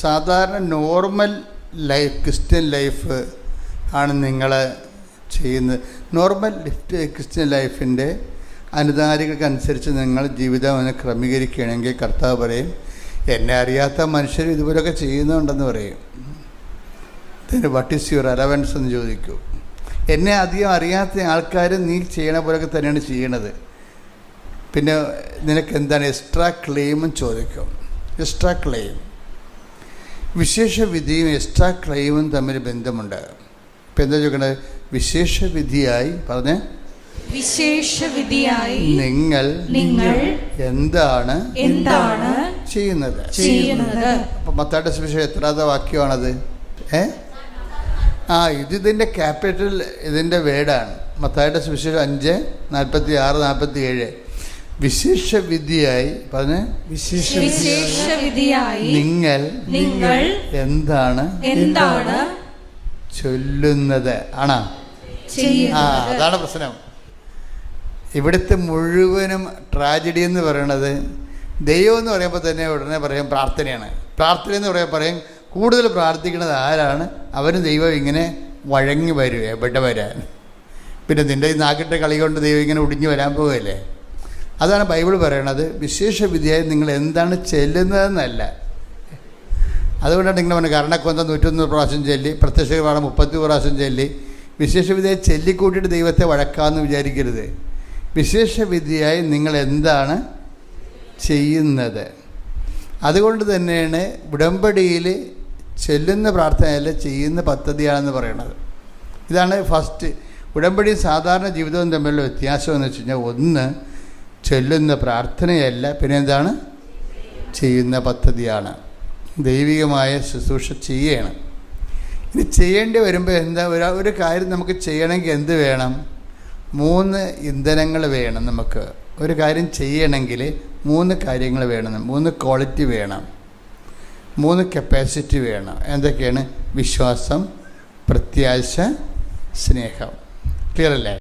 സാധാരണ normal life Christian life ആണ് നിങ്ങൾ ചെയ്യുന്നത്. നോർമൽ ക്രിസ്ത്യൻ ലൈഫിന്റെ അനുധാരികൾക്കനുസരിച്ച് നിങ്ങൾ ജീവിതം അതിനെ ക്രമീകരിക്കുകയാണെങ്കിൽ കർത്താവ് പറയും എന്നെ അറിയാത്ത മനുഷ്യർ ഇതുപോലൊക്കെ ചെയ്യുന്നുണ്ടെന്ന് പറയും. ഇതിന് വട്ട് ഈസ് യുവർ അലവൻസ് എന്ന് ചോദിക്കൂ. എന്നെ അധികം അറിയാത്ത ആൾക്കാർ നീ ചെയ്യണ പോലൊക്കെ തന്നെയാണ് ചെയ്യണത്. പിന്നെ നിനക്ക് എന്താണ് എക്സ്ട്രാ ക്ലെയിമും ചോദിക്കും. എക്സ്ട്രാ ക്ലെയിം വിശേഷ വിധിയും എക്സ്ട്രാ ക്ലെയിമും തമ്മിൽ ബന്ധമുണ്ട്. ഇപ്പം എന്താ ചോദിക്കണത് വിശേഷ വിധിയായി പറഞ്ഞ്. വിശേഷവിധിയായി നിങ്ങൾ നിങ്ങൾ എന്താണ് എന്താണ് ചെയ്യുന്നത്? ചെയ്യുന്നത്? അപ്പൊ മത്താട്ട സുവിശേഷം എത്രാത്ത വാക്യമാണത്? ഏ? ആ ഇത് ഇതിന്റെ ക്യാപിറ്റൽ ഇതിന്റെ വേർഡാണ് മത്തായുടെ സുവിശേഷം അഞ്ച് നാൽപ്പത്തി ആറ് നാൽപ്പത്തി ഏഴ് വിശേഷ വിധിയായി പറഞ്ഞ? വിശേഷ വിധിയായി നിങ്ങൾ നിങ്ങൾ എന്താണ് എന്താണ് ചൊല്ലുന്നത്? ആണാ? ആ അതാണ് പ്രശ്നം. ഇവിടുത്തെ മുഴുവനും ട്രാജഡി എന്ന് പറയണത് ദൈവം എന്ന് പറയുമ്പോൾ തന്നെ ഉടനെ പറയും പ്രാർത്ഥനയാണ്. പ്രാർത്ഥന എന്ന് പറയാൻ പറയും കൂടുതൽ പ്രാർത്ഥിക്കുന്നത് ആരാണ്? അവന് ദൈവം ഇങ്ങനെ വഴങ്ങി വരും എവിടെ വരാൻ. പിന്നെ നിന്റെ ഈ നാക്കിട്ട കളി കൊണ്ട് ദൈവം ഇങ്ങനെ ഒടിഞ്ഞു വരാൻ പോവുകയല്ലേ? അതാണ് ബൈബിൾ പറയണത്. വിശേഷ വിധിയായി നിങ്ങൾ എന്താണ് ചെല്ലുന്നതെന്നല്ല. അതുകൊണ്ടാണ് നിങ്ങൾ പറഞ്ഞത് കർണക്കൊന്ത നൂറ്റൊന്ന് പ്രാവശ്യം ചൊല്ലി പ്രത്യക്ഷ പാഠം മുപ്പത്തി പ്രാവശ്യം ചൊല്ലി. വിശേഷവിധിയായി ചൊല്ലിക്കൂട്ടിയിട്ട് ദൈവത്തെ വഴക്കാമെന്ന് വിചാരിക്കരുത്. വിശേഷവിധിയായി നിങ്ങൾ എന്താണ് ചെയ്യുന്നത്? അതുകൊണ്ട് തന്നെയാണ് ഉടമ്പടിയിൽ ചെല്ലുന്ന പ്രാർത്ഥനയല്ല ചെയ്യുന്ന പദ്ധതിയാണെന്ന് പറയണത്. ഇതാണ് ഫസ്റ്റ് ഉടമ്പടി സാധാരണ ജീവിതവും തമ്മിലുള്ള വ്യത്യാസം എന്ന് വെച്ച് കഴിഞ്ഞാൽ ഒന്ന് ചൊല്ലുന്ന പ്രാർത്ഥനയല്ല പിന്നെ എന്താണ് ചെയ്യുന്ന പദ്ധതിയാണ്. ദൈവികമായ ശുശ്രൂഷ ചെയ്യണം. ഇനി ചെയ്യേണ്ടി വരുമ്പോൾ എന്താ ഒരു ഒരു കാര്യം നമുക്ക് ചെയ്യണമെങ്കിൽ എന്ത് വേണം? മൂന്ന് ഇന്ധനങ്ങൾ വേണം നമുക്ക്. ഒരു കാര്യം ചെയ്യണമെങ്കിൽ മൂന്ന് കാര്യങ്ങൾ വേണം. മൂന്ന് ക്വാളിറ്റി വേണം. മൂന്ന് കപ്പാസിറ്റി വേണം. എന്തൊക്കെയാണ്? വിശ്വാസം പ്രത്യാശ സ്നേഹം. ക്ലിയർ അല്ലേ